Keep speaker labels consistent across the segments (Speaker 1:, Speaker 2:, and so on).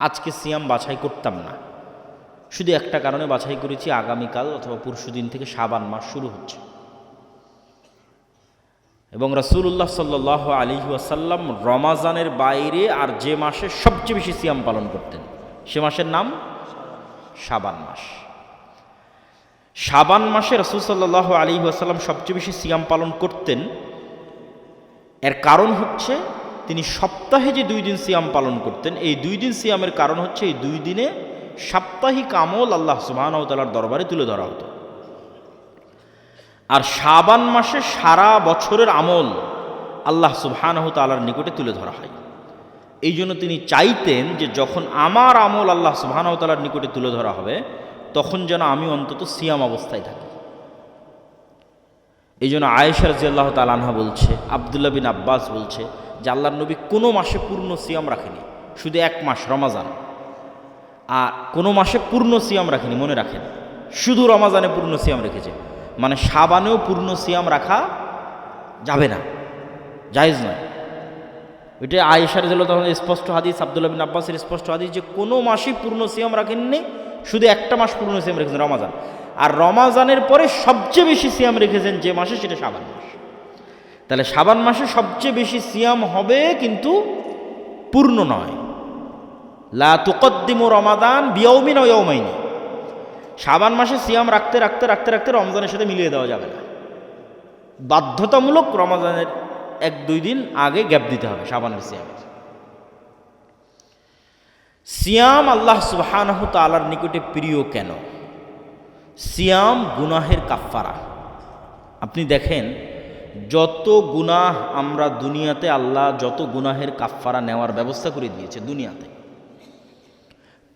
Speaker 1: আজকে সিয়াম বাছাই করতাম না। শুধু একটা কারণে বাছাই করেছি, আগামীকাল অথবা পরশু দিন থেকে সাবান মাস শুরু হচ্ছে। এবং রাসূলুল্লাহ সাল্লাহ আলী ওয়াসাল্লাম রমাজানের বাইরে আর যে মাসে সবচেয়ে বেশি সিয়াম পালন করতেন, সে মাসের নাম সাবান মাস। সাবান মাসে রসুল সাল্লাহ আলী ওয়াসাল্লাম সবচেয়ে বেশি সিয়াম পালন করতেন। এর কারণ হচ্ছে তিনি সপ্তাহে যে দুই দিন সিয়াম পালন করতেন, এই দুই দিন সিয়ামের কারণ হচ্ছে এই দুই দিনে সাপ্তাহিক আমল আল্লাহ সুবাহতালার দরবারে তুলে ধরা হতো। আর শাবান মাসে সারা বছরের আমল আল্লাহ সুবহানাহ তালার নিকটে তুলে ধরা হয়। এই জন্য তিনি চাইতেন যে যখন আমার আমল আল্লাহ সুবহানাহ তালার নিকটে তুলে ধরা হবে, তখন যেন আমি অন্তত সিয়াম অবস্থায় থাকি। এই জন্য আয়েশা রাজিয়াল্লাহ তালানহা বলছে, আবদুল্লাহ বিন আব্বাস বলছে যে আল্লাহর নবী কোনো মাসে পূর্ণ সিয়াম রাখেনি, শুধু এক মাস, রমাজান। আর কোনো মাসে পূর্ণ সিয়াম রাখেনি, মনে রাখেন। শুধু রমাজানে পূর্ণ সিয়াম রেখেছে। মানে সাবানেও পূর্ণ সিয়াম রাখা যাবে না, জায়েজ নয়। ওইটা আয়েশার জেল তখন স্পষ্ট হাদিস, আবদুল্লাহ বিন আব্বাসের স্পষ্ট হাদিস যে কোনো মাসই পূর্ণ সিয়াম রাখেননি, শুধু একটা মাস পূর্ণ সিয়াম রেখেছেন রমাজান। আর রমাজানের পরে সবচেয়ে বেশি সিয়াম রেখেছেন যে মাসে সেটা সাবান মাস। তাহলে সাবান মাসে সবচেয়ে বেশি সিয়াম হবে কিন্তু পূর্ণ নয়। লা তুকদ্দিমু রমাদান বিয়ৌমিন ওয়ৌমাইনি সাবান মাসে সিয়াম রাখতে রাখতে রাখতে রাখতে রমজানের সাথে মিলিয়ে দেওয়া যাবে না। বাধ্যতামূলক রমাজানের এক দুই দিন আগে গ্যাপ দিতে হবে সাবানের সিয়ামের। সিয়াম আল্লাহ সুবহানাহু তাআলার নিকটে প্রিয় কেন? সিয়াম গুনাহের কাফফারা। আপনি দেখেন, যত গুনাহ আমরা দুনিয়াতে আল্লাহ যত গুনাহের কাফফারা নেওয়ার ব্যবস্থা করে দিয়েছে দুনিয়াতে।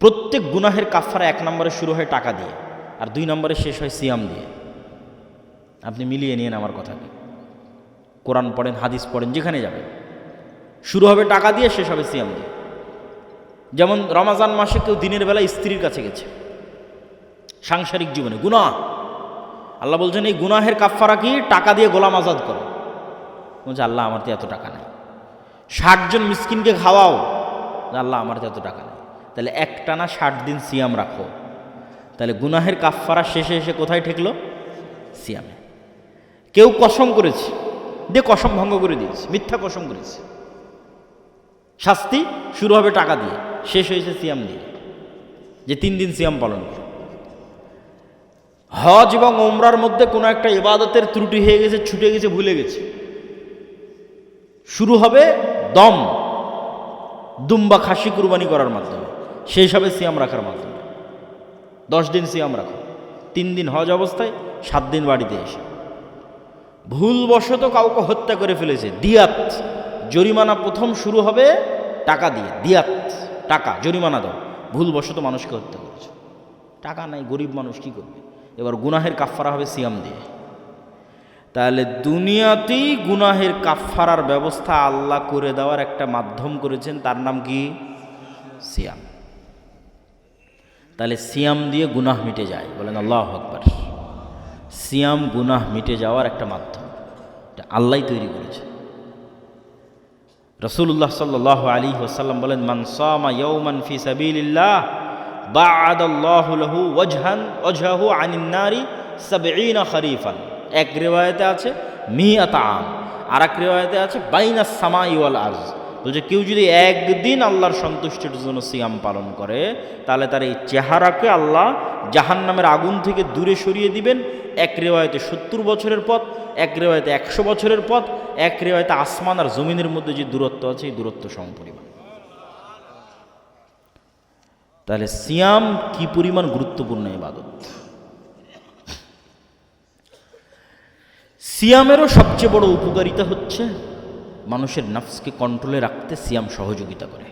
Speaker 1: প্রত্যেক গুনাহের কাফফারা এক নম্বরে শুরু হয় টাকা দিয়ে, আর দুই নম্বরে শেষ হয় সিয়াম দিয়ে। আপনি মিলিয়ে নিন আমার কথাকে। কোরআন পড়েন, হাদিস পড়েন, যেখানে যাবেন। শুরু হবে টাকা দিয়ে, শেষ হবে সিয়াম দিয়ে। যেমন রমাজান মাসে কেউ দিনের বেলা স্ত্রীর কাছে গেছে। সাংসারিক জীবনে, গুনাহ। আল্লাহ বলছেন, এই গুনাহের কাফফারা কি? টাকা দিয়ে গোলাম আজাদ করো। বলছে আল্লাহ, আমার তো এত টাকা নেই। ষাটজন মিসকিনকে খাওয়াও। আল্লাহ, আমার তো এত টাকা নেই। তাহলে একটানা ষাট দিন সিয়াম রাখো। তাহলে গুনাহের কাফফারা শেষে এসে কোথায় ঠেকলো? সিয়ামে। কেউ কসম করেছে। দিয়ে কসম ভঙ্গ করে দিয়েছে। মিথ্যা কসম করেছে। শাস্তি শুরু হবে টাকা দিয়ে। শেষ হয়েছে সিয়াম দিয়ে। যে, তিন দিন সিয়াম পালন করো। হজ এবং ওমরার মধ্যে কোনো একটা ইবাদতের ত্রুটি হয়ে গেছে, ছুটে গেছে, ভুলে গেছে। শুরু হবে দম, দুম্বা খাসি কুরবানি করার মাধ্যমে। সেই হবে সিয়াম রাখার মাধ্যমে। দশ দিন সিয়াম রাখো। তিন দিন হজ অবস্থায়, সাত দিন বাড়িতে এসে। ভুলবশত কাউকে হত্যা করে ফেলেছে। দিয়াত। জরিমানা প্রথম শুরু হবে টাকা দিয়ে। দিয়াত। টাকা, জরিমানা দাও। ভুলবশত মানুষকে হত্যা করেছে। টাকা নাই, গরিব মানুষ কী করবে? এবার গুনাহের কাফফারা হবে সিয়াম দিয়ে। তাহলে দুনিয়াতেই গুনাহের কাফফারার ব্যবস্থা আল্লাহ করে দেওয়ার একটা মাধ্যম করেছেন, তার নাম কি? সিয়াম। তাহলে সিয়াম দিয়ে গুনাহ মিটে যায়, বলেন আল্লাহ আকবর। সিয়াম, গুনাহ মিটে যাওয়ার একটা মাধ্যম, এটা আল্লাহ তৈরি করেছে। রসুল্লাহ সাল্লাহ আলী ওসাল্লাম বলেন মানসামা ইয়ৌমান ফি সাবিল্লাহ এক রিওয়ায়াতে আছে মিয়াত আম। আর এক রিওয়ায়াতে আছে বাইনা সামাই ওয়াল আরজ। বলছে কেউ যদি একদিন আল্লাহর সন্তুষ্টির জন্য সিয়াম পালন করে, তাহলে তার এই চেহারাকে আল্লাহ জাহান্নামের আগুন থেকে দূরে সরিয়ে দিবেন। এক রেওয়ায়তে সত্তর বছরের পথ, এক রেওয়ায়তে একশো বছরের পথ, এক রেওয়ায়তে আসমান আর জমিনের মধ্যে যে দূরত্ব আছে, এই দূরত্ব সমপরিমাণ। তাহলে সিয়াম কি পরিমাণ গুরুত্বপূর্ণ ইবাদত? সিয়ামেরও সবচেয়ে বড় উপকারিতা হচ্ছে মানুষের নফসকে কন্ট্রোলে রাখতে সিয়াম সহযোগিতা করে।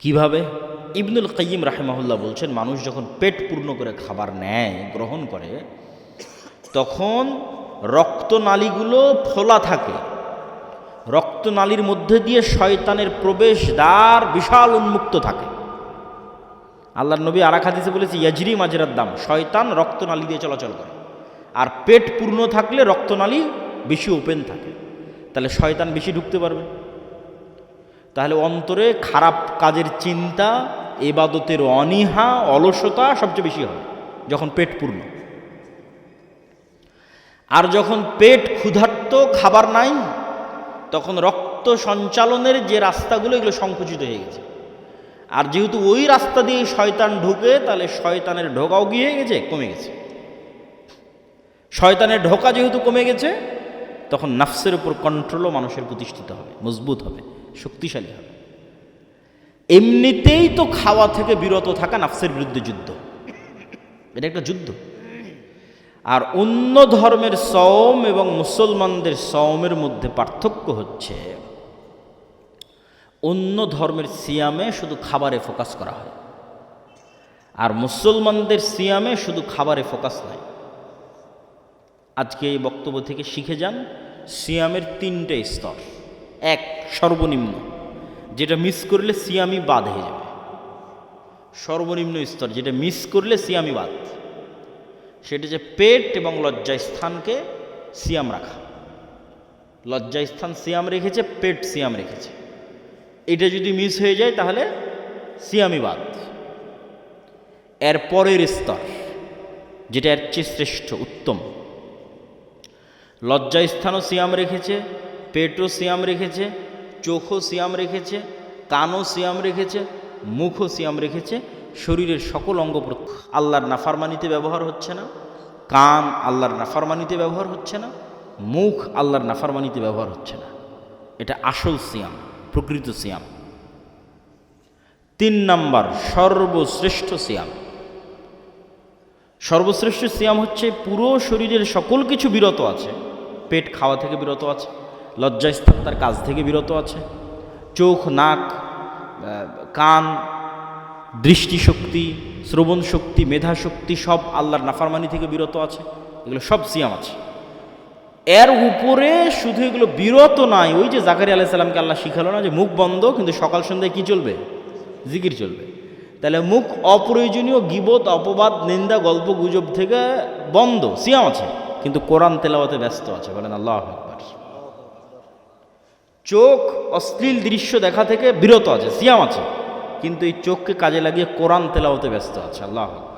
Speaker 1: কীভাবে? ইবনুল কাইম রাহেমাহুল্লাহ বলছেন, মানুষ যখন পেট পূর্ণ করে খাবার নেয়, গ্রহণ করে, তখন রক্তনালীগুলো ফোলা থাকে। রক্তনালীর মধ্যে দিয়ে শয়তানের প্রবেশ দ্বার বিশাল উন্মুক্ত থাকে। আল্লাহর নবী আরাক হাদিসে বলেছে, ইয়াজরি মাজরার দাম, শয়তান রক্তনালী দিয়ে চলাচল করে। আর পেট পূর্ণ থাকলে রক্তনালী বেশি ওপেন থাকে। তাহলে শয়তান বেশি ঢুকতে পারবে। তাহলে অন্তরে খারাপ কাজের চিন্তা, এবাদতের অনীহা, অলসতা সবচেয়ে বেশি হবে, যখন পেট পূর্ণ। আর যখন পেট ক্ষুধার্ত, খাবার নাই, তখন রক্ত সঞ্চালনের যে রাস্তাগুলো, এগুলো সংকুচিত হয়ে গেছে। আর যেহেতু ওই রাস্তা দিয়ে শয়তান ঢুকে, তাহলে শয়তানের ঢোকাও গিয়ে গেছে, কমে গেছে। শয়তানের ঢোকা যেহেতু কমে গেছে, তখন নাফসের উপর কন্ট্রোলও মানুষের প্রতিষ্ঠিত হবে, মজবুত হবে, শক্তিশালী হবে। এমনিতেই তো খাওয়া থেকে বিরত থাকা নাফসের বিরুদ্ধে যুদ্ধ। এটা একটা যুদ্ধ। আর অন্য ধর্মের সওম এবং মুসলমানদের সওমের মধ্যে পার্থক্য হচ্ছে অন্য ধর্মের সিয়ামে শুধু খাবারে ফোকাস করা হয়। আর মুসলমানদের সিয়ামে শুধু খাবারে ফোকাস নাই। আজকে এই বক্তব্য থেকে শিখে যান, সিয়ামের তিনটে স্তর। এক, সর্বনিম্ন, যেটা মিস করলে সিয়ামি বাদ হয়ে যাবে। সর্বনিম্ন স্তর, যেটা মিস করলে সিয়ামি বাদ। সেটা যে পেট এবং লজ্জাস্থানকে সিয়াম রাখা। লজ্জাস্থান সিয়াম রেখেছে, পেট সিয়াম রেখেছে। এটা যদি মিস হয়ে যায় তাহলে সিয়ামি বাদ এর পরের স্তর, যেটা এর চেয়ে শ্রেষ্ঠ, উত্তম। লজ্জাস্থানও সিয়াম রেখেছে, পেটও সিয়াম রেখেছে, চোখও সিয়াম রেখেছে, কানও সিয়াম রেখেছে, মুখও সিয়াম রেখেছে, শরীরের সকল অঙ্গ আল্লাহর নাফারমানিতে ব্যবহার হচ্ছে না, কান আল্লাহর নাফারমানিতে ব্যবহার হচ্ছে না, মুখ আল্লাহর নাফারমানিতে ব্যবহার হচ্ছে না। এটা আসল সিয়াম। প্রকৃত সিয়াম। তিন নাম্বার, সর্বশ্রেষ্ঠ সিয়াম। সর্বশ্রেষ্ঠ সিয়াম হচ্ছে পুরো শরীরের সকল কিছু বিরত আছে। পেট খাওয়া থেকে বিরত আছে, লজ্জাস্থান তার কাজ থেকে বিরত আছে, চোখ, নাক কান, দৃষ্টিশক্তি শ্রবণ শক্তি মেধা শক্তি সব আল্লাহর নাফারমানি থেকে বিরত আছে। এগুলো সব সিয়াম আছে। এর উপরে শুধু এগুলো বিরত নাই। ওই যে জাকারি আলাইসাল্লামকে আল্লাহ শিখালো না যে মুখ বন্ধ, কিন্তু সকাল সন্ধ্যায় কি চলবে? জিকির চলবে। তাহলে মুখ অপ্রয়োজনীয়, গিবত, অপবাদ, নিন্দা, গল্প, গুজব থেকে বন্ধ, সিয়াম আছে। কিন্তু কোরআন তেলাওয়াতে ব্যস্ত আছে, বলেন আল্লাহ আকবার। চোখ অশ্লীল দৃশ্য দেখা থেকে বিরত আছে, সিয়াম আছে। কিন্তু এই চোখকে কাজে লাগিয়ে কোরআন তেলাওয়াতে ব্যস্ত আছে, আল্লাহ আকবার।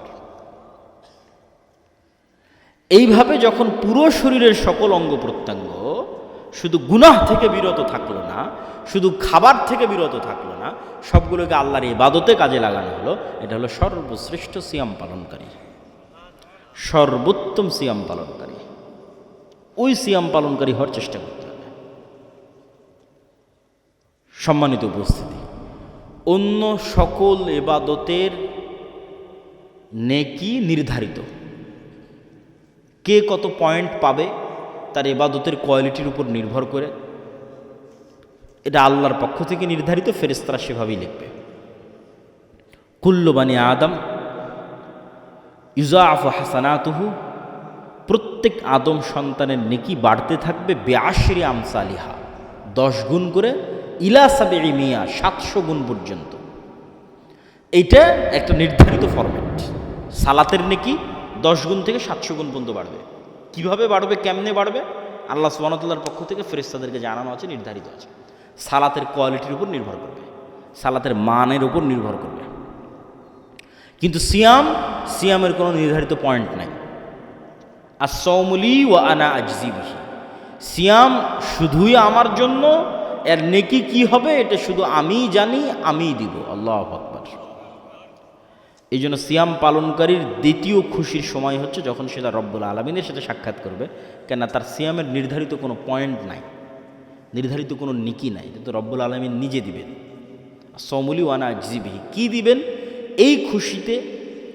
Speaker 1: এইভাবে যখন পুরো শরীরের সকল অঙ্গ প্রত্যঙ্গ, শুধু গুনাহ থেকে বিরত থাকল না, শুধু খাবার থেকে বিরত থাকল না, সবগুলোকে আল্লাহর ইবাদতে কাজে লাগানো হলো, এটা হলো সর্বশ্রেষ্ঠ সিয়াম পালনকারী। সর্বোত্তম সিয়াম পালনকারী। ওই সিয়াম পালনকারী হওয়ার চেষ্টা করতে হবে। সম্মানিত উপস্থিতি, অন্য সকল এবাদতের নেকি নির্ধারিত। কে কত পয়েন্ট পাবে, তার এবাদতের কোয়ালিটির উপর নির্ভর করে। এটা আল্লাহর পক্ষ থেকে নির্ধারিত ফেরেস্তারা সেভাবেই লিখবে। কুল্লবানি আদম ইউজাফ হাসানাতুহু, প্রত্যেক আদম সন্তানের নেকি বাড়তে থাকবে, বেআশরি আমসালিহা, দশ গুণ করে, ইলা সাবে মিয়া, সাতশো গুণ পর্যন্ত। এইটা একটা নির্ধারিত ফরম্যাট সালাতের নেকি দশ গুণ থেকে সাতশো গুণ পর্যন্ত বাড়বে। কীভাবে বাড়বে, কেমনে বাড়বে? আল্লাহ সুবানতাল্লার পক্ষ থেকে ফেরেস্তাদেরকে জানানো আছে, নির্ধারিত আছে। সালাতের কোয়ালিটির উপর নির্ভর করবে। সালাতের মানের উপর নির্ভর করবে। কিন্তু সিয়াম, সিয়ামের কোনো নির্ধারিত পয়েন্ট নাই। আর সৌমলি ও আনা আজজিবিহি সিয়াম শুধুই আমার জন্য, এর নেকি কি হবে, এটা শুধু আমিই জানি, আমিই দিব। আল্লাহ আকবর। এই জন্য সিয়াম পালনকারীর দ্বিতীয় খুশির সময় হচ্ছে যখন সেটা রব্বুল আলমিনের সাথে সাক্ষাৎ করবে। কেন তার সিয়ামের নির্ধারিত কোনো পয়েন্ট নাই, নির্ধারিত কোনো নিকি নাই, এটা তো রব্বুল আলমিন নিজে দিবেন। সমলি ওয়ানা জিবিহি কী দিবেন? এই খুশিতে,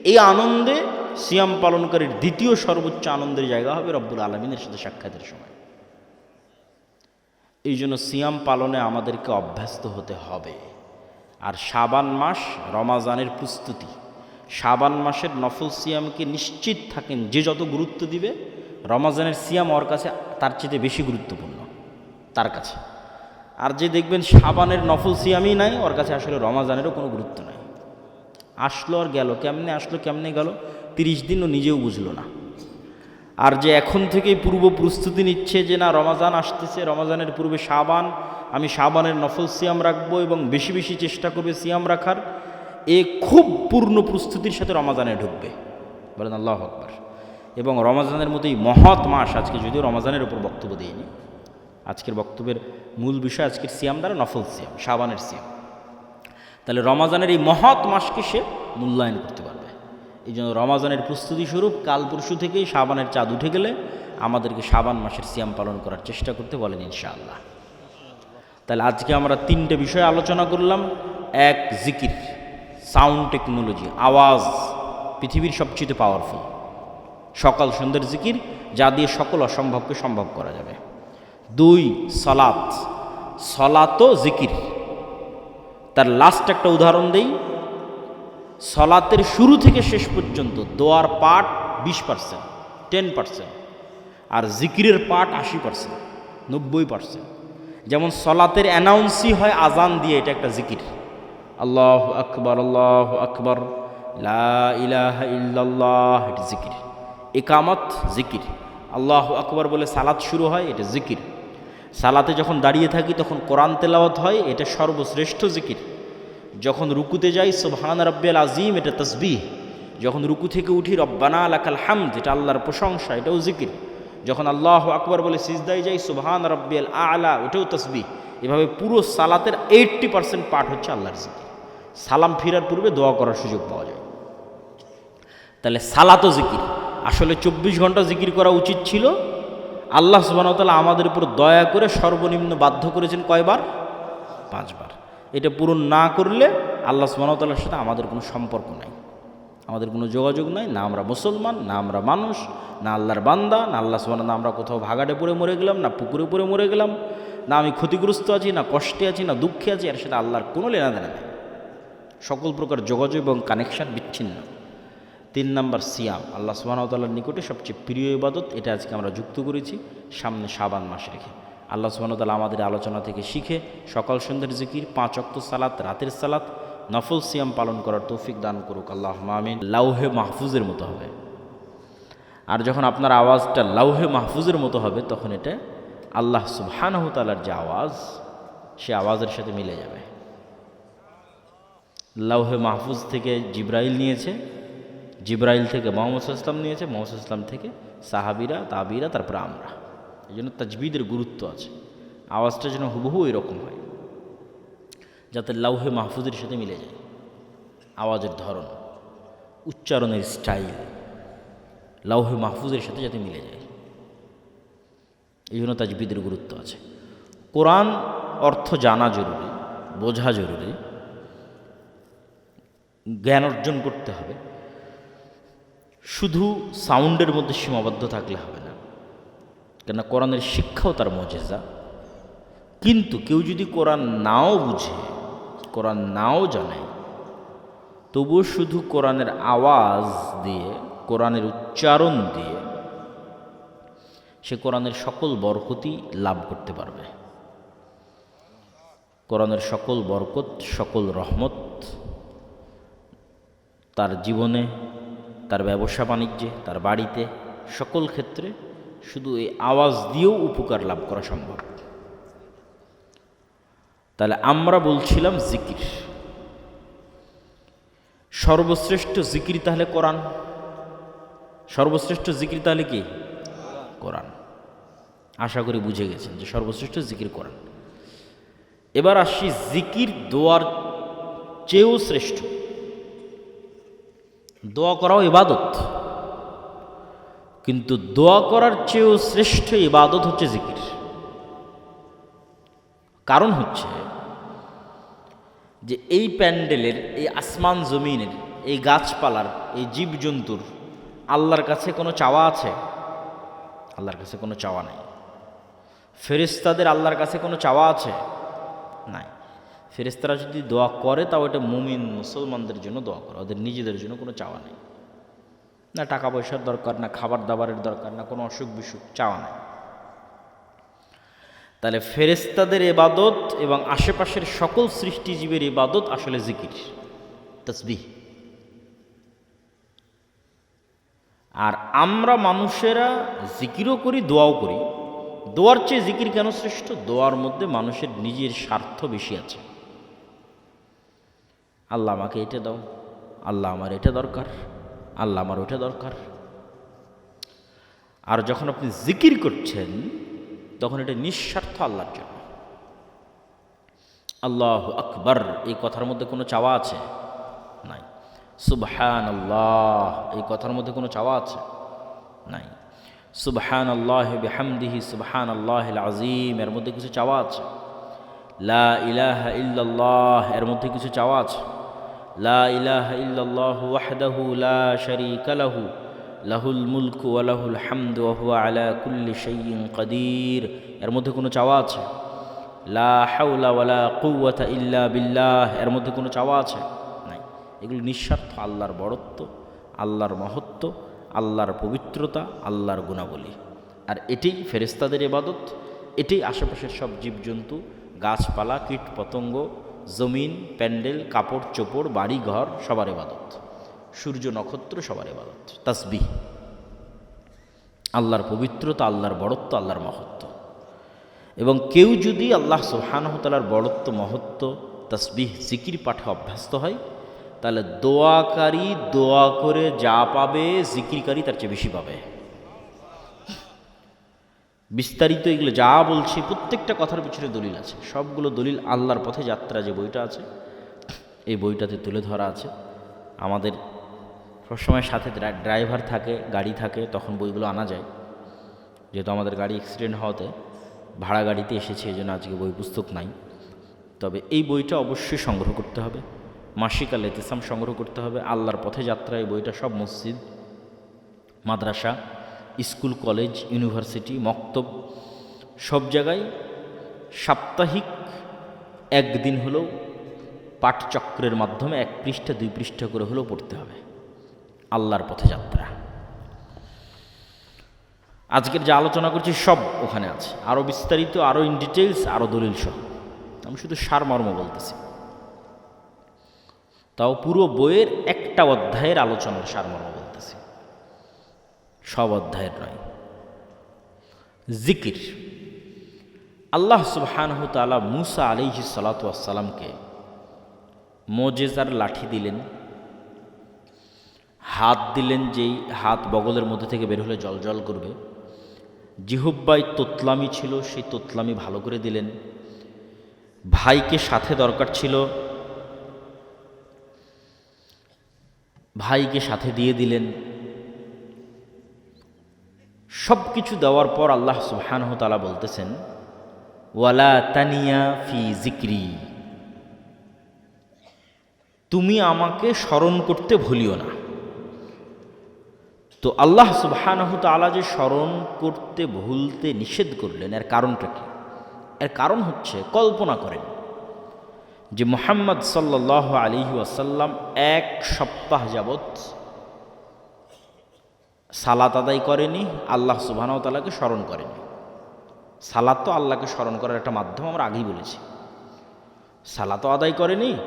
Speaker 1: এই আনন্দে সিয়াম পালনকারীর দ্বিতীয় সর্বোচ্চ আনন্দের জায়গা হবে রব্বুল আলমিনের সাথে সাক্ষাতের সময়। এই জন্য সিয়াম পালনে আমাদেরকে অভ্যস্ত হতে হবে। আর শাবান মাস রমাজানের প্রস্তুতি। শাবান মাসের নফল সিয়ামকে নিশ্চিত থাকেন, যে যত গুরুত্ব দিবে, রমাজানের সিয়াম ওর কাছে তার চেয়ে বেশি গুরুত্বপূর্ণ, তার কাছে। আর যে দেখবেন সাবানের নফল সিয়ামই নাই, ওর কাছে আসলে রমাজানেরও কোনো গুরুত্ব নাই। আসলো আর গেল, কেমনে আসলো, কেমনে গেল, তিরিশ দিনও নিজেও বুঝলো না। আর যে এখন থেকেই পূর্ব প্রস্তুতি নিচ্ছে যে না, রমাজান আসতেছে, রমাজানের পূর্বে সাবান আমি সাবানের নফল সিয়াম রাখব এবং বেশি বেশি চেষ্টা করবে সিয়াম রাখার এ খুব পূর্ণ প্রস্তুতির সাথে রমাজানে ঢুকবে। বলেন আল্লাহ আকবর। এবং রমাজানের মতোই মহৎ মাস আজকে, যদিও রমাজানের উপর বক্তব্য দিইনি। আজকের বক্তব্যের মূল বিষয় আজকের সিয়াম দ্বারা নফল সিয়াম সাবানের সিয়াম। তাহলে রমাজানের এই মহৎ মাসকে সে মূল্যায়ন করতে পারবে। এই জন্য রমাজানের প্রস্তুতি স্বরূপ কাল পরশু থেকেই সাবানের চাঁদ উঠে গেলে আমাদেরকে সাবান মাসের সিয়াম পালন করার চেষ্টা করতে বলেন ইনশাআল্লাহ। তাহলে আজকে আমরা তিনটে বিষয় আলোচনা করলাম। এক, জিকির। সাউন্ড টেকনোলজি, আওয়াজ, পৃথিবীর সবচেয়ে পাওয়ারফুল সকাল সন্ধ্যের জিকির, যা দিয়ে সকল অসম্ভবকে সম্ভব করা যাবে। দুই, সলাত। সলাতও জিকির। তার লাস্ট একটা উদাহরণ দেই। সলাতের শুরু থেকে শেষ পর্যন্ত দোয়ার পাঠ বিশ পার্সেন্ট টেন পার্সেন্ট আর জিকিরের পাঠ আশি পার্সেন্ট নব্বই পার্সেন্ট যেমন সলাতের অ্যানাউন্সই হয় আজান দিয়ে, এটা একটা জিকির। আল্লাহ আকবর আল্লাহ আকবর, লা ইলাহা ইল্লাল্লাহ, এটা জিকির। একামত জিকির। আল্লাহ আকবর বলে সালাত শুরু হয়, এটা জিকির। সালাতে যখন দাঁড়িয়ে থাকি, তখন কোরআন তেলাওয়াত হয়, এটা সর্বশ্রেষ্ঠ জিকির। যখন রুকুতে যাই, সোবহান রব্বিয়াল আজিম এটা তসবিহ। যখন রুকু থেকে উঠি, রব্বানা আলাকাল হামদ, এটা আল্লাহর প্রশংসা, এটাও জিকির। যখন আল্লাহ আকবর বলে সিজদাই যাই, সুবহান রব্বিয়াল আলা ওটাও তসবি এভাবে পুরো সালাতের এইট্টি পার্সেন্ট পাঠ হচ্ছে আল্লাহর জিকির। সালাম ফিরার পূর্বে দোয়া করার সুযোগ পাওয়া যায়। তাহলে সালাতও জিকির। আসলে চব্বিশ ঘণ্টা জিকির করা উচিত ছিল। আল্লাহ সুবাহতাল্লাহ আমাদের উপর দয়া করে সর্বনিম্ন বাধ্য করেছেন কয়বার? পাঁচবার। এটা পূরণ না করলে আল্লাহ সুবাহতাল্লাহর সাথে আমাদের কোনো সম্পর্ক নাই। আমাদের কোনো যোগাযোগ নাই। না আমরা মুসলমান, না আমরা মানুষ, না আল্লাহর বান্দা, না আল্লাহ সুবাহ না আমরা কোথাও ভাগাটে পড়ে মরে গেলাম, না পুকুরে পড়ে মরে গেলাম, না আমি ক্ষতিগ্রস্ত আছি, না কষ্টে আছি, না দুঃখে আছি, এর সাথে আল্লাহর কোনো লেনাদেনা নেই। সকল প্রকার যোগাযোগ এবং কানেকশান বিচ্ছিন্ন। তিন নম্বর সিয়াম, আল্লাহ সুবাহতাল্লাহর নিকটে সবচেয়ে প্রিয় ইবাদত, এটা আজকে আমরা যুক্ত করেছি, সামনে সাবান মাস রেখে। আল্লাহ সুবাহতাল্লাহ আমাদের আলোচনা থেকে শিখে সকাল সন্ধ্যের জিকির, পাঁচ অক্ত সালাত, রাতের সালাত, নফল সিয়াম পালন করার তৌফিক দান করুক আল্লাহ মামিন লাউহে মাহফুজের মতো হবে। আর যখন আপনার আওয়াজটা লাউহে মাহফুজের মতো হবে, তখন এটা আল্লাহ সুবহানহতালার যে আওয়াজ, সে আওয়াজের সাথে মিলে যাবে। লাউহে মাহফুজ থেকে জিব্রাইল নিয়েছে, জিব্রাইল থেকে মোহাম্মদ ইসলাম নিয়েছে, মোহাম্মদ ইসলাম থেকে সাহাবিরা, তাবিরা, তারপরে আমরা। এই জন্য তাজবিদের গুরুত্ব আছে। আওয়াজটা যেন হুবহু এরকম হয়, যাতে লাউহে মাহফুজের সাথে মিলে যায়। আওয়াজের ধরন, উচ্চারণের স্টাইল, লাউহে মাহফুজের সাথে যাতে মিলে যায়। এই জন্য তাজবিদের গুরুত্ব আছে। কোরআন অর্থ জানা জরুরি, বোঝা জরুরি। জ্ঞান অর্জন করতে হবে। শুধু সাউন্ডের মধ্যে সীমাবদ্ধ থাকলে হবে না। কেননা কোরআনের শিক্ষাও তার মজেজা। কিন্তু কেউ যদি কোরআন নাও বুঝে, কোরআন নাও জানে, তবুও শুধু কোরআনের আওয়াজ দিয়ে, কোরআনের উচ্চারণ দিয়ে সে কোরআনের সকল বরকতই লাভ করতে পারবে। কোরআনের সকল বরকত, সকল রহমত তার জীবনে, তার ব্যবসা বাণিজ্যে, তার বাড়িতে, সকল ক্ষেত্রে শুধু এই আওয়াজ দিয়েও উপকার লাভ করা সম্ভব। তাহলে আমরা বলছিলাম জিকির। সর্বশ্রেষ্ঠ জিকির তাহলে কোরআন। সর্বশ্রেষ্ঠ জিকির তাহলে কি? কোরআন। আশা করি বুঝে গেছেন যে সর্বশ্রেষ্ঠ জিকির কোরআন। এবার আসি জিকির দোয়ার চেয়েও শ্রেষ্ঠ। দোয়া করাও ইবাদত। কিন্তু দোয়া করার চেয়েও শ্রেষ্ঠ ইবাদত হচ্ছে জিকির। কারণ হচ্ছে যে এই প্যান্ডেলের, এই আসমান জমিনের, এই গাছপালার, এই জীবজন্তুর আল্লাহর কাছে কোনো চাওয়া আছে? আল্লাহর কাছে কোনো চাওয়া নাই। ফেরিস্তাদের আল্লাহর কাছে কোনো চাওয়া আছে? নাই। ফেরেস্তারা যদি দোয়া করে, তাও এটা মুমিন মুসলমানদের জন্য দোয়া করে। ওদের নিজেদের জন্য কোনো চাওয়া নেই। না টাকা পয়সার দরকার, না খাবার দাবারের দরকার, না কোনো অসুখ বিসুখ চাওয়া নেই। তাহলে ফেরেস্তাদের এবাদত এবং আশেপাশের সকল সৃষ্টিজীবের ইবাদত আসলে জিকির, তসবিহ। আর আমরা মানুষেরা জিকিরও করি, দোয়াও করি। দোয়ার চেয়ে জিকির কেন শ্রেষ্ঠ? দোয়ার মধ্যে মানুষের নিজের স্বার্থ বেশি আছে। আল্লাহ আমাকে এটা দাও, আল্লাহ আমার এটা দরকার, আল্লাহ আমার ওটা দরকার। আর যখন আপনি জিকির করছেন, তখন এটা নিঃস্বার্থ আল্লাহর জন্য। আল্লাহ আকবর, এই কথার মধ্যে কোনো চাওয়া আছে? নাই। সুবহান আল্লাহ এই কথার মধ্যে কোনো চাওয়া আছে? নাই। সুবহান আল্লাহ বেহামদিহি সুবহান আল্লাহ আজিম এর মধ্যে কিছু চাওয়া আছে? লা ইলাহা ইল্লাল্লাহ, এর মধ্যে কিছু চাওয়া আছে? লা ইলাহা ইল্লাল্লাহ ওয়াহদাহু লা শারীকা লাহু, লাহুল মুলকু ওয়া লাহুল হামদু ওয়া আলা কুল্লি শাইইন কাদির। এর মধ্যে কোনো চাওয়া আছে? লা হাওলা ওয়ালা কুওয়াতা ইল্লা বিল্লাহ। এর মধ্যে কোনো চাওয়া আছে? নাই। এগুলো নিঃস্বার্থ, আল্লাহর বড়ত্ব আল্লাহর মহত্ব, আল্লাহর পবিত্রতা, আল্লাহর গুণাবলী। আর এটাই ফেরেস্তাদের এবাদত এটাই আশেপাশের সব জীবজন্তু, গাছপালা কীট পতঙ্গ জমিন, প্যান্ডেল, কাপড়, চোপড় বাড়ি ঘর সবার এবাদত সূর্য নক্ষত্র, সবার এবাদত তাসবিহ। আল্লাহর পবিত্রতা, আল্লাহর বড়ত্ব, আল্লাহর মহত্ব। এবং কেউ যদি আল্লাহ সুহানহতালার বড়ত্ব, মহত্ব, তসবিহ, জিকির পাঠে অভ্যস্ত হয়, তাহলে দোয়াকারী দোয়া করে যা পাবে, জিকিরকারী তার চেয়ে বেশি পাবে। বিস্তারিত এগুলো যা বলছি, প্রত্যেকটা কথার পিছনে দলিল আছে। সবগুলো দলিল আল্লাহর পথে যাত্রা যে বইটা আছে, এই বইটাতে তুলে ধরা আছে। আমাদের সবসময় সাথে ড্রাইভার থাকে, গাড়ি থাকে, তখন বইগুলো আনা যায়। যেহেতু আমাদের গাড়ি অ্যাক্সিডেন্ট হওয়াতে ভাড়া গাড়িতে এসেছে, এই জন্য আজকে বই পুস্তক নাই। তবে এই বইটা অবশ্যই সংগ্রহ করতে হবে। মাসিক আল সংগ্রহ করতে হবে। আল্লাহর পথে যাত্রা এই বইটা সব মসজিদ, মাদ্রাসা স্কুল, কলেজ, ইউনিভার্সিটি, মক্তব, সব জায়গায় সাপ্তাহিক একদিন হলেও পাঠচক্রের মাধ্যমে এক পৃষ্ঠা, দুই পৃষ্ঠা করে হলেও পড়তে হবে। আল্লাহর পথে যাত্রা। আজকের যা আলোচনা করছি সব ওখানে আছে। আরও বিস্তারিত আরও ইন ডিটেলস আরও দলিল সহ। আমি শুধু সারমর্ম বলতেছি। তাও পুরো বইয়ের একটা অধ্যায়ের আলোচনার সারমর্ম সব অধ্যায়ের নয়। জিকির। আল্লাহ সুবহানহ তালা মুসা আলিহি সালাতামকে মোজেজার লাঠি দিলেন। হাত দিলেন যেই হাত বগলের মধ্যে থেকে বের হলে জল জল করবে। জিহুব্বাই তোতলামি ছিল, সেই তোতলামি ভালো করে দিলেন। ভাইকে সাথে দরকার ছিল। ভাইকে সাথে দিয়ে দিলেন। সব কিছু দেওয়ার পর আল্লাহ সুবহানহ তালা বলতেছেন, ওয়ালা তানিয়া ফি জিক্রি তুমি আমাকে স্মরণ করতে ভুলিও না। তো আল্লাহ সুবহানাহু তাআলা যে স্মরণ করতে ভুলতে নিষেধ করলেন, এর কারণটা কি? এর কারণ হচ্ছে, কল্পনা করেন যে মোহাম্মদ সাল্লাহ আলী ওয়াসাল্লাম এক সপ্তাহ যাবৎ সালাত আদায় করেনি, আল্লাহ সুবহানাহু তাআলাকে স্মরণ করেনি। সালাত তো আল্লাহকে স্মরণ করার একটা মাধ্যম আমরা আগেই বলেছি। সালাত আদায় করেনি,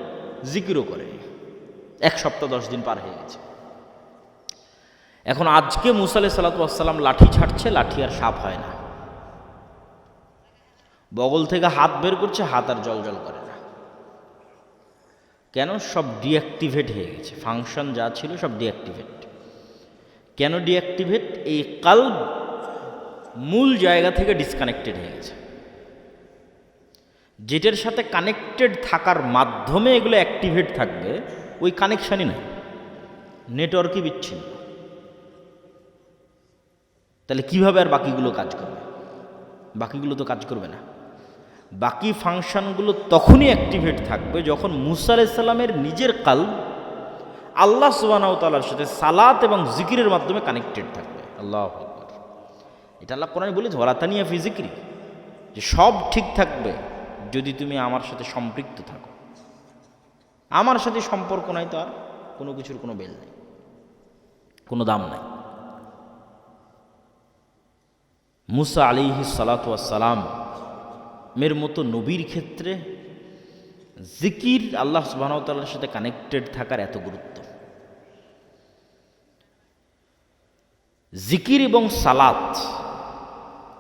Speaker 1: জিকিরও করেনি। এক সপ্তাহ দশ দিন পার হয়ে গেছে। এখন আজকে মুসালে আলাই সাল্লাতাম লাঠি ছাড়ছে, লাঠি আর সাপ হয় না। বগল থেকে হাত বের করছে, হাত আর জল জল করে না। কেন? সব ডিঅ্যাক্টিভেট হয়ে গেছে। ফাংশন যা ছিল সব ডিঅ্যাক্টিভেট। কেন ডিঅ্যাক্টিভেট? এই কাল মূল জায়গা থেকে ডিসকানেক্টেড হয়ে গেছে। যেটার সাথে কানেক্টেড থাকার মাধ্যমে এগুলো অ্যাক্টিভেট থাকবে, ওই কানেকশানই নাই। নেটওয়ার্কই বিচ্ছিন্ন। তাহলে কীভাবে আর বাকিগুলো কাজ করবে? বাকিগুলো তো কাজ করবে না। বাকি ফাংশনগুলো তখনই অ্যাক্টিভেট থাকবে যখন মুসা আলাইসাল্লামের নিজের কাল আল্লাহ সুবানাও তালার সাথে সালাত এবং জিকিরের মাধ্যমে কানেক্টেড থাকবে। আল্লাহ এটা আল্লাহ কোরআন বলেছে ওলাতানিয়া ফি জিক্রি। যে সব ঠিক থাকবে যদি তুমি আমার সাথে সম্পৃক্ত থাকো। আমার সাথে সম্পর্ক নাই তো আর কোনো কিছুর কোনো বেল নেই, কোনো দাম নাই। মুসা আলিহি সালাতাম মের মতো নবীর ক্ষেত্রে জিকির আল্লাহ সুবাহতাল্লার সাথে কানেক্টেড থাকার এত গুরুত্ব। জিকির এবং সালাত,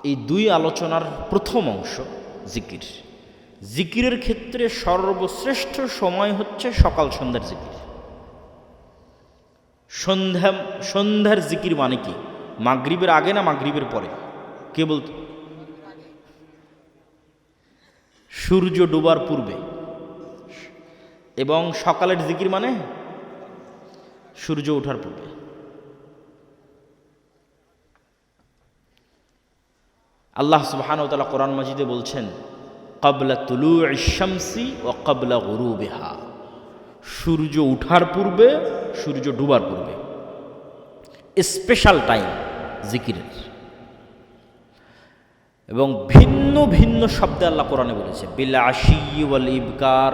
Speaker 1: এই দুই আলোচনার প্রথম অংশ জিকির। জিকিরের ক্ষেত্রে সর্বশ্রেষ্ঠ সময় হচ্ছে সকাল সন্ধ্যার জিকির। সন্ধ্যা, সন্ধ্যার জিকির মানে কি? মাগরিবের আগে না মাগরিবের পরে? কে বলত? সূর্য ডোবার পূর্বে। এবং সকালের জিকির মানে সূর্য ওঠার পূর্বে। আল্লাহ সুবহান ও তালা কোরআন মাজিদে বলছেন, কবলা তুলু শামসি ও কবলা গরুবেহা। সূর্য উঠার পূর্বে, সূর্য ডুবার পূর্বে। স্পেশাল টাইম জিকিরের। এবং ভিন্ন ভিন্ন শব্দে আল্লাহ কোরআনে বলেছে, বিল আশি ওয়াল ইবকার,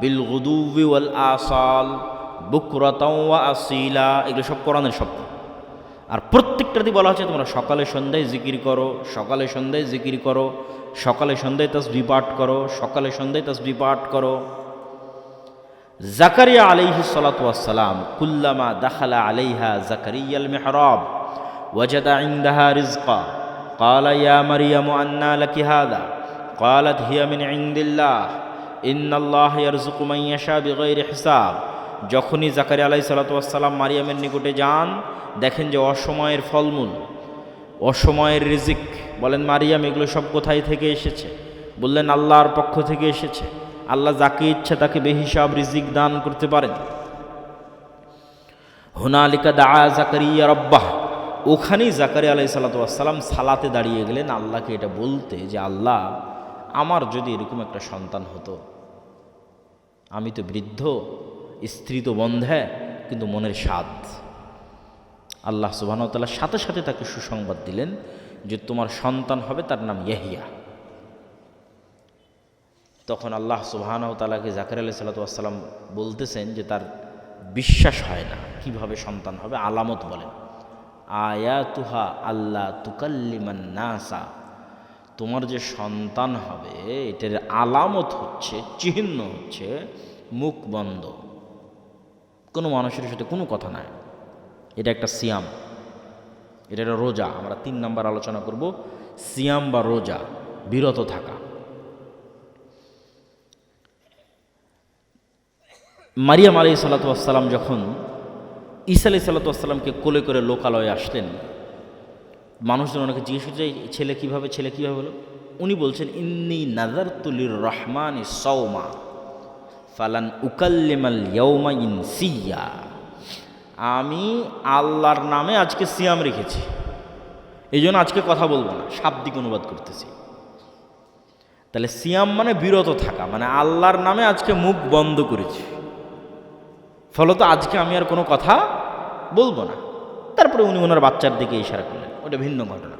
Speaker 1: বিল গুদুবি আসাল, বুকরাতাও আসিলা। এগুলো সব কোরআনের শব্দ। আর প্রত্যেকটাতে বলা হচ্ছে তোমরা সকালে সন্ধ্যায় জিকির করো সকালে সন্ধ্যায় জিকির করো সকালে সন্ধ্যায় তাসবি পাঠ করো সকালে সন্ধ্যায় তাসবি পাঠ করো জাকারিয়া আলাইহি সালাতাম কুল্লামা দাখালা আলাইহা জাকারিয়াল মেহরাব ওয়াজাদা ইন্দাহা রিজকা قال يا مريم أنى لك هذا قالت هي من عند الله إن الله يرزق من يشاء بغير حساب যখনই জাকারি আলাই সালাতাম মারিয়ামের নিকটে যান, দেখেন যে অসময়ের ফলমূল, অসময়ের রিজিক। বলেন, মারিয়াম, এগুলো সব কোথায় থেকে এসেছে? বললেন, আল্লাহর পক্ষ থেকে এসেছে। আল্লাহ যাকে ইচ্ছে তাকে বেহিসাব রিজিক দান করতে পারেন। হুনালিকা দা জাকারিয়া রব্বাহ। ওখানেই জাকারি আলাই সাল্লাতাম সালাতে দাঁড়িয়ে গেলেন। আল্লাহকে এটা বলতে যে, আল্লাহ, আমার যদি এরকম একটা সন্তান হতো, আমি তো বৃদ্ধ স্ত্রী তো বন্ধে কিন্তু মনের স্বাদ। আল্লাহ সুবাহতাল্লাহ সাথে সাথে তাকে সুসংবাদ দিলেন যে তোমার সন্তান হবে তার নাম ইয়াহিয়া। তখন আল্লাহ সুবাহানতালাকে জাকির আলি সাল্লাতাম বলতেছেন যে তার বিশ্বাস হয় না, কীভাবে সন্তান হবে আলামত বলেন। আয়াতুহা আল্লাহ তুকাল্লিমান নাসা, তোমার যে সন্তান হবে, এটার আলামত হচ্ছে, চিহ্ন হচ্ছে মুখ বন্ধ। কোনো মানুষের সাথে কোনো কথা নাই। এটা একটা সিয়াম। এটা একটা রোজা। আমরা তিন নাম্বার আলোচনা করব, সিয়াম বা রোজা, বিরত থাকা। মারিয়াম আলী সাল্লাতাম যখন ঈসা আলি সাল্লাতামকে কোলে করে লোকালয়ে আসলেন, মানুষজন ওনাকে জিজ্ঞেস করছে ছেলে কীভাবে ছেলে কীভাবে? হলো উনি বলছেন, ইন্নি নাজার তুলির রহমান সৌমা ফালান উকাল্লিমাল ইয়ৌমা ইন সিয়া আমি আল্লাহর নামে আজকে সিয়াম রেখেছি। এই জন্য আজকে কথা বলব না, শাব্দিক অনুবাদ করতেছি। তাহলে সিয়াম মানে বিরত থাকা মানে আল্লাহর নামে আজকে মুখ বন্ধ করেছি। ফলত আজকে আমি আর কোনো কথা বলব না। তারপরে উনি ওনার বাচ্চার দিকে ইশারা করলেন, ওটা ভিন্ন ঘটনা।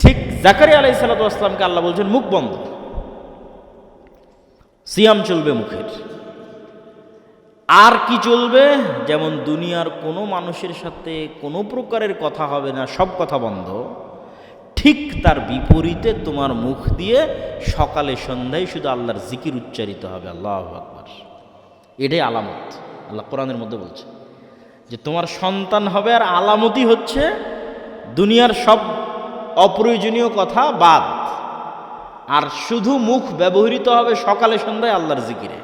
Speaker 1: ঠিক জাকারি আলাই সাল্লাতামকে আল্লাহ বলছেন, মুখ বন্ধ। সিয়াম চলবে মুখের। আর কি চলবে? যেমন দুনিয়ার কোনো মানুষের সাথে কোনো প্রকারের কথা হবে না, সব কথা বন্ধ। ঠিক তার বিপরীতে তোমার মুখ দিয়ে সকালে সন্ধ্যায় শুধু আল্লাহর জিকির উচ্চারিত হবে, আল্লাহ আকবর। এটাই আলামত, আল্লাহ কোরআনের মধ্যে বলছে। যে তোমার সন্তান হবে আর আলামতি হচ্ছে দুনিয়ার সব অপ্রয়োজনীয় কথা বাদ। আর শুধু মুখ ব্যবহৃত হবে সকালে সন্ধ্যায় আল্লাহর জিকিরে।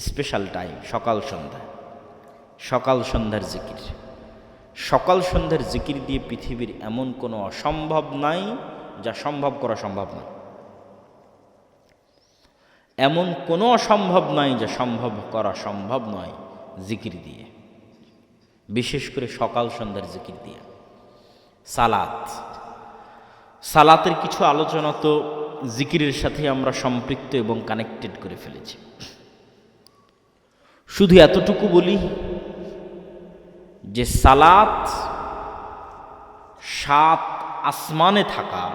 Speaker 1: স্পেশাল টাইম, সকাল সন্ধ্যা সকাল সন্ধ্যার জিকির। সকাল সন্ধ্যার জিকির দিয়ে পৃথিবীর এমন কোনো অসম্ভব নাই যা সম্ভব করা সম্ভব নয়। এমন কোনো অসম্ভব নয় যা সম্ভব করা সম্ভব নয় জিকির দিয়ে। বিশেষ করে সকাল সন্ধ্যার জিকির দিয়ে। সালাত। সালাতের কিছু আলোচনা তো জিকিরের সাথে আমরা সম্পৃক্ত এবং কানেক্টেড করে ফেলেছি। শুধু এতটুকু বলি যে সালাত সাত আসমানে থাকা,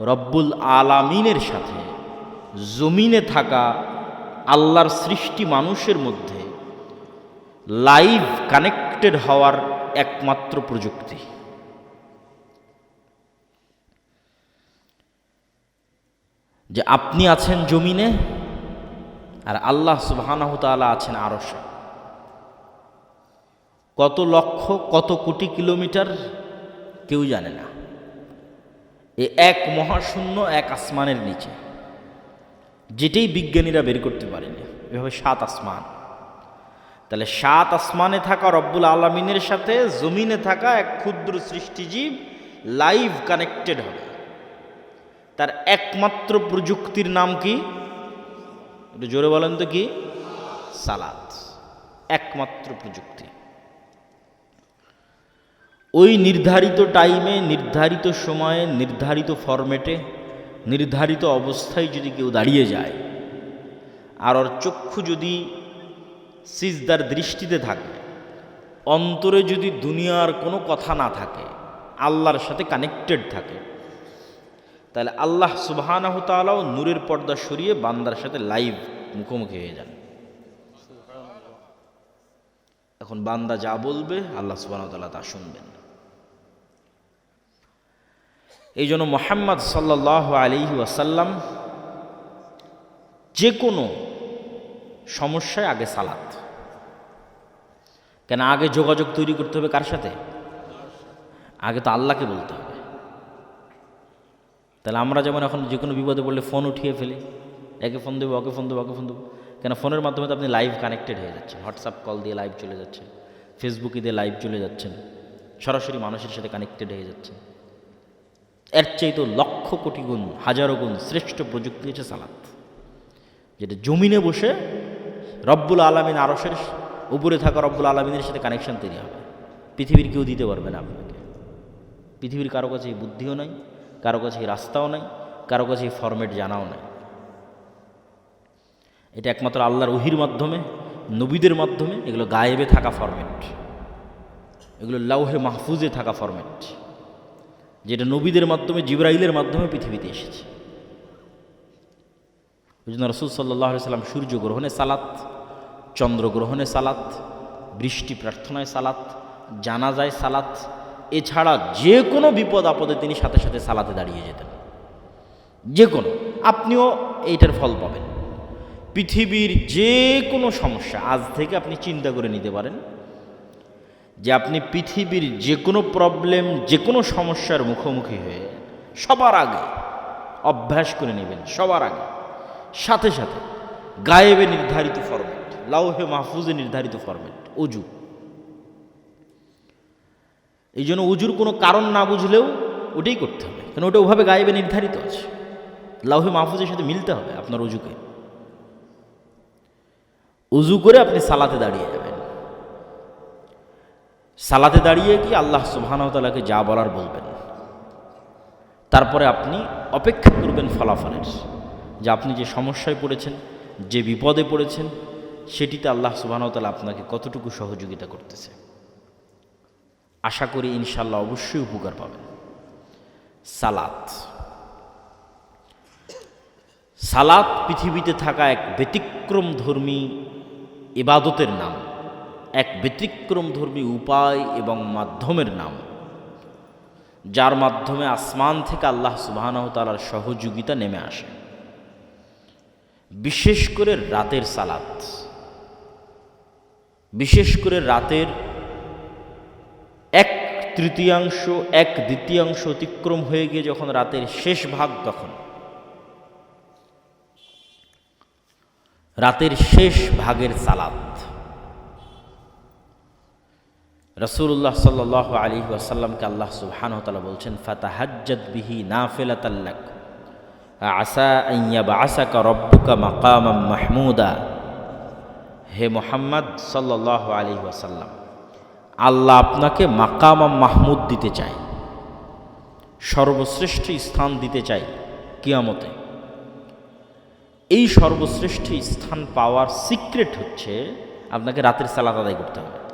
Speaker 1: রব্বুল আলামিনের সাথে জমিনে থাকা আল্লাহর সৃষ্টি মানুষের মধ্যে লাইভ কানেক্টেড হওয়ার একমাত্র প্রযুক্তি। যে আপনি আছেন জমিনে আর আল্লাহ সুবাহানাহতালা আছেন আরশে। কত লক্ষ, কত কোটি কিলোমিটার কেউ জানে না। এ এক মহাশূন্য, এক আসমানের নিচে। যেটাই বিজ্ঞানীরা বের করতে পারেনি, এভাবে সাত আসমান। তাহলে সাত আসমানে থাকা রব্বুল আলমিনের সাথে, জমিনে থাকা এক ক্ষুদ্র সৃষ্টিজীব লাইভ কানেক্টেড হবে। তার একমাত্র প্রযুক্তির নাম কি? একটু জোরে বলেন তো কি? সালাদ। একমাত্র প্রযুক্তি। ওই নির্ধারিত টাইমে নির্ধারিত সময়ে, নির্ধারিত ফরম্যাটে নির্ধারিত অবস্থায় যদি কেউ দাঁড়িয়ে যায়, আর ওর চক্ষু যদি সিজদার দৃষ্টিতে থাকে, অন্তরে যদি দুনিয়ার কোনো কথা না থাকে, আল্লাহর সাথে কানেক্টেড থাকে তাহলে আল্লাহ সুবাহানাহ তালাও নূরের পর্দা সরিয়ে বান্দার সাথে লাইভ মুখোমুখি হয়ে যান। এখন বান্দা যা বলবে, আল্লাহ সুবাহ তাল্লাহ তা শুনবেন। এই জন্য মোহাম্মদ সাল্লাহ আলি ওয়াসাল্লাম যে কোনো সমস্যায় আগে সালাত। কেন আগে যোগাযোগ তৈরি করতে হবে কার সাথে? আগে তো আল্লাহকে বলতে হবে। তাহলে আমরা যেমন এখন যে কোনো বিপদে পড়লে ফোন উঠিয়ে ফেলি, একে ফোন দেবো, ওকে ফোন দেবো, ওকে ফোন দেবো। কেন ফোনের মাধ্যমে তো আপনি লাইভ কানেক্টেড হয়ে যাচ্ছেন। হোয়াটসঅ্যাপ কল দিয়ে লাইভ চলে যাচ্ছেন ফেসবুকে দিয়ে লাইভ চলে যাচ্ছেন, সরাসরি মানুষের সাথে কানেক্টেড হয়ে যাচ্ছেন। এর চেয়ে তো লক্ষ কোটি গুণ, হাজারো গুণ শ্রেষ্ঠ প্রযুক্তি হচ্ছে সালাত যেটা জমিনে বসে রব্বুল আলমিন আরসের উপরে থাকা রব্বুল আলমিনের সাথে কানেকশন তৈরি হবে। পৃথিবীর কেউ দিতে পারবে না আপনাকে। পৃথিবীর কারও কাছে এই বুদ্ধিও নাই। কারও কাছে রাস্তাও নাই, কারও কাছে ফরম্যাট জানাও নাই। এটা একমাত্র আল্লাহর উহির মাধ্যমে, নবীদের মাধ্যমে এগুলো গায়েবে থাকা ফরম্যাট এগুলো লাউহে মাহফুজে থাকা ফরম্যাট যেটা নবীদের মাধ্যমে, জিব্রাইলের মাধ্যমে পৃথিবীতে এসেছে। ওই জন্য রসুল সাল্লাহ সাল্লাম সূর্য গ্রহণে সালাত চন্দ্রগ্রহণে সালাত, বৃষ্টি প্রার্থনায় সালাত, জানাজায় সালাত এছাড়া যে কোনো বিপদ আপদে তিনি সাথে সাথে সালাতে দাঁড়িয়ে যেতেন। যে কোনো। আপনিও এইটার ফল পাবেন। পৃথিবীর যে কোনো সমস্যা আজ থেকে আপনি চিন্তা করে নিতে পারেন যে আপনি পৃথিবীর যে কোনো প্রবলেম যে কোনো সমস্যার মুখোমুখি হয়ে সবার আগে অভ্যাস করে নেবেন, সবার আগে। সাথে সাথে গায়েবে নির্ধারিত ফরম্যাট লাউহে মাহফুজে নির্ধারিত ফরম্যাট অজু। এই জন্য উজুর কোনো কারণ না বুঝলেও ওটাই করতে হবে। কারণ ওটা ওভাবে গায়েবে নির্ধারিত আছে। লাউহে মাহফুজের সাথে মিলতে হবে আপনার অজুকে উজু করে আপনি সালাতে দাঁড়িয়ে যাবেন। সালাতে দাঁড়িয়ে কি আল্লাহ সুবাহানতালাকে যা বলার বলবেন। তারপরে আপনি অপেক্ষা করবেন ফলাফলের। যে আপনি যে সমস্যায় পড়েছেন, যে বিপদে পড়েছেন, সেটিতে আল্লাহ সুবাহতালা আপনাকে কতটুকু সহযোগিতা করতেছে। আশা করি ইনশাল্লাহ অবশ্যই উপকার পাবেন। সালাত। সালাত পৃথিবীতে থাকা এক ব্যতিক্রম ধর্মী ইবাদতের নাম, এক ব্যতিক্রম ধর্মী উপায় এবং মাধ্যমের নাম, যার মাধ্যমে আসমান থেকে আল্লাহ সুবাহানাহ তালার সহযোগিতা নেমে আসে। বিশেষ করে রাতের সালাত। বিশেষ করে রাতের তৃতীয়াংশ, এক দ্বিতীয়াংশ অতিক্রম হয়ে গিয়ে যখন রাতের শেষ ভাগ তখন। রাতের শেষ ভাগের সালাত। রসুল্লাহ সাল্লাহ আলী ওয়াসাল্লামকে আল্লাহ সুবহানতালা বলছেন, ফাতাহাজ্জাদ বিহি না ফেলাতাল্লাক আসা আইয়া বা আসাকা রব্বুকা মাকামাম মাহমুদা। হে মোহাম্মদ সাল্লাহ আলী ওয়াসাল্লাম আল্লাহ আপনাকে মাকামা মাহমুদ দিতে চায়। সর্বশ্রেষ্ঠ স্থান দিতে চাই কিয়ামতে। এই সর্বশ্রেষ্ঠ স্থান পাওয়ার সিক্রেট হচ্ছে আপনাকে রাতের সালাত আদায় করতে হবে।